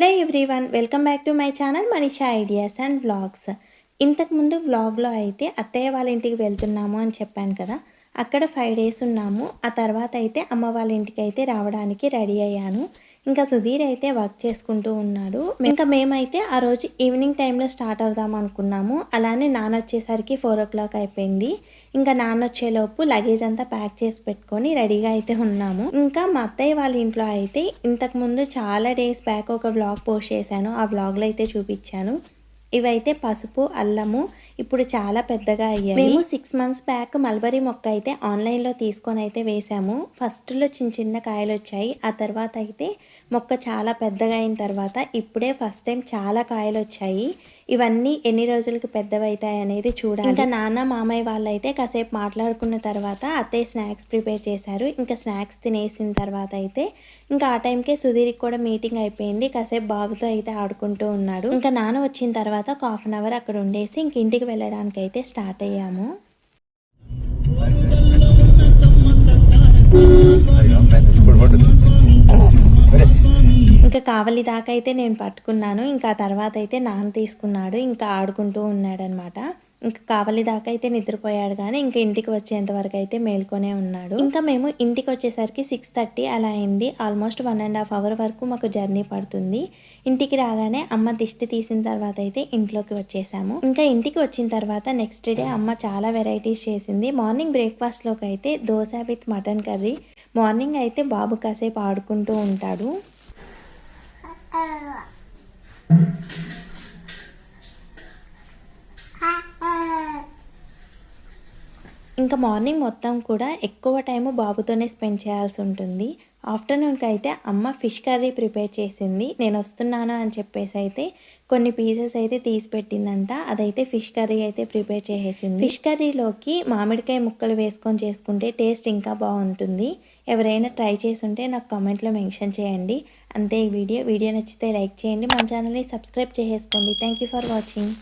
Hello everyone welcome back to my channel Manisha ideas and vlogs. ఇంతకుముందు వ్లాగ్లో అయితే అత్తయ్య వాళ్ళ ఇంటికి వెళ్తున్నాము అని చెప్పాను కదా. అక్కడ ఫైవ్ డేస్ ఉన్నాము. ఆ తర్వాత అయితే అమ్మ వాళ్ళ ఇంటికి అయితే రావడానికి రెడీ అయ్యాను. ఇంకా సుధీర్ అయితే వర్క్ చేసుకుంటూ ఉన్నాడు. ఇంకా మేమైతే ఆ రోజు ఈవినింగ్ టైంలో స్టార్ట్ అవుదాం అనుకున్నాము. అలానే నాన్న వచ్చేసరికి ఫోర్ ఓ క్లాక్ అయిపోయింది. ఇంకా నాన్న వచ్చేలోపు లగేజ్ అంతా ప్యాక్ చేసి పెట్టుకొని రెడీగా అయితే ఉన్నాము. ఇంకా మా అత్తయ్య వాళ్ళ ఇంట్లో అయితే ఇంతకుముందు చాలా డేస్ బ్యాక్ ఒక బ్లాగ్ పోస్ట్ చేశాను. ఆ బ్లాగ్లో అయితే చూపించాను. ఇవైతే పసుపు అల్లము ఇప్పుడు చాలా పెద్దగా అయ్యాయి. మేము సిక్స్ మంత్స్ బ్యాక్ మల్బరీ మొక్క అయితే ఆన్లైన్లో తీసుకొని అయితే వేసాము. ఫస్ట్లో చిన్న చిన్న కాయలు వచ్చాయి. ఆ తర్వాత అయితే మొక్క చాలా పెద్దగా అయిన తర్వాత ఇప్పుడే ఫస్ట్ టైం చాలా కాయలు వచ్చాయి. ఇవన్నీ ఎన్ని రోజులకి పెద్దవైతాయి అనేది చూడాలి. ఇంకా నాన్న మామయ్య వాళ్ళు అయితే కాసేపు మాట్లాడుకున్న తర్వాత అత్తయ్య స్నాక్స్ ప్రిపేర్ చేశారు. ఇంకా స్నాక్స్ తినేసిన తర్వాత అయితే ఇంకా ఆ టైంకే సుధీర్కి కూడా మీటింగ్ అయిపోయింది. కాసేపు బాబుతో అయితే ఆడుకుంటూ ఉన్నాడు. ఇంకా నాన్న వచ్చిన తర్వాత ఒక హాఫ్ అన్ అవర్ అక్కడ ఉండేసి ఇంక ఇంటికి వెళ్ళడానికి అయితే స్టార్ట్ అయ్యాము. కావలి దాకా అయితే నేను పట్టుకున్నాను. ఇంకా ఆ తర్వాత అయితే నాన్న తీసుకున్నాడు. ఇంకా ఆడుకుంటూ ఉన్నాడనమాట ఇంకా కావలి దాకా అయితే నిద్రపోయాడు కానీ ఇంకా ఇంటికి వచ్చేంత వరకు అయితే మేల్కొనే ఉన్నాడు. ఇంకా మేము ఇంటికి వచ్చేసరికి సిక్స్ థర్టీ అలా అయింది. Almost one and half hour వరకు మాకు జర్నీ పడుతుంది. ఇంటికి రాగానే అమ్మ దిష్టి తీసిన తర్వాత అయితే ఇంట్లోకి వచ్చేసాము. ఇంకా ఇంటికి వచ్చిన తర్వాత నెక్స్ట్ డే అమ్మ చాలా వెరైటీస్ చేసింది. మార్నింగ్ బ్రేక్ఫాస్ట్లోకి అయితే dosa with mutton curry. Morning అయితే బాబు కాసేపు ఆడుకుంటూ ఉంటాడు. ఇంకా మార్నింగ్ మొత్తం కూడా ఎక్కువ టైము బాబుతోనే స్పెండ్ చేయాల్సి ఉంటుంది. ఆఫ్టర్నూన్కి అయితే అమ్మ ఫిష్ కర్రీ ప్రిపేర్ చేసింది. నేను వస్తున్నాను అని చెప్పేసి అయితే కొన్ని పీసెస్ అయితే తీసి పెట్టిందంట. అదైతే ఫిష్ కర్రీ అయితే ప్రిపేర్ చేసేసింది. ఫిష్ కర్రీలోకి మామిడికాయ ముక్కలు వేసుకొని చేసుకుంటే టేస్ట్ ఇంకా బాగుంటుంది. ఎవరైనా ట్రై చేసి ఉంటే నాకు కామెంట్లో మెన్షన్ చేయండి. అంతే ఈ వీడియో. వీడియో నచ్చితే లైక్ చేయండి. మన ఛానల్ని సబ్స్క్రైబ్ చేసేసుకోండి. Thank you for watching.